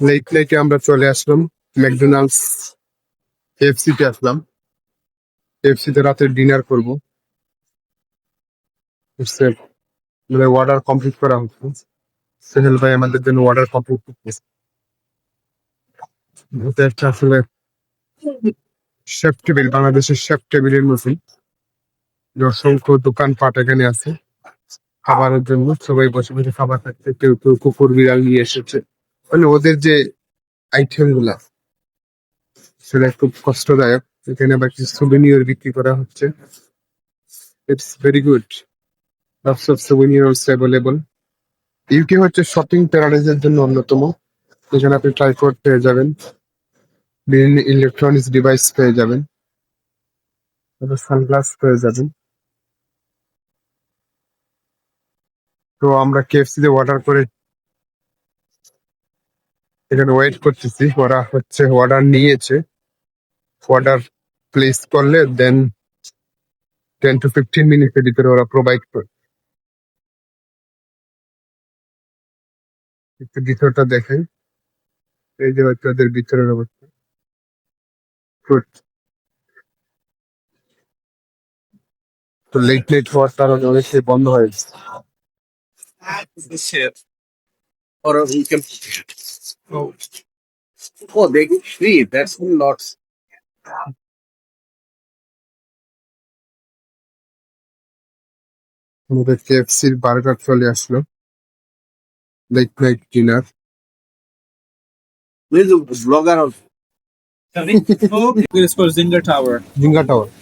Late নাইটে আমরা চলে আসলাম। ম্যাকডোনাল্ডস এফসি তে আসলাম। এফসি তে রাতে ডিনার করব। আমাদের অর্ডার কমপ্লিট করা হচ্ছে। সেহেল ভাই আমাদের জন্য অর্ডার কমপ্লিট করতেছে। একটা আসলে শেফ টেবিল বাংলাদেশের শেফ টেবিলের মতন। অসংখ্য দোকানপাট এখানে আছে। খাবারের জন্য সবাই বসে বসে খাবার খাচ্ছে। কেউ কেউ কুকুর বিড়াল নিয়ে এসেছে। ওদের যে আইটেমগুলা, সেটা খুব কষ্টদায়ক। এখানে আবার কিছু সুবিনিয়র বিক্রি করা হচ্ছে। It's very good lots of souvenirs available UK হচ্ছে শপিং প্যারাডাইজের জন্য অন্যতম। এখানে আপনি ট্রাইপড পেয়ে যাবেন। বিভিন্ন ইলেকট্রনিক্স ডিভাইস পেয়ে যাবেন। সানগ্লাস পেয়ে যাবেন। তো আমরা কেএফসি তে অর্ডার করে এখানে ওয়েট করতেছি ওরা হচ্ছে অর্ডার নিয়েছে। অর্ডার প্লেস করলে দেন টেন টু ফিফটিন মিনিটের ভিতরে ওরা প্রোভাইড করে। একটু ভিতরটা দেখেন। এই যে হচ্ছে ওদের ভিতরের অবস্থা। Good. তো লেট লেট হওয়ার কারণে অনেকটাই বন্ধ হয়ে গেছে the chef. Or we can. Oh, oh they give free. That's lots. আমাদের কেএফসির বার্গার চলে আসলো late night dinner Where's the vlogger? also? It's called Zinger Tower. Zinger Tower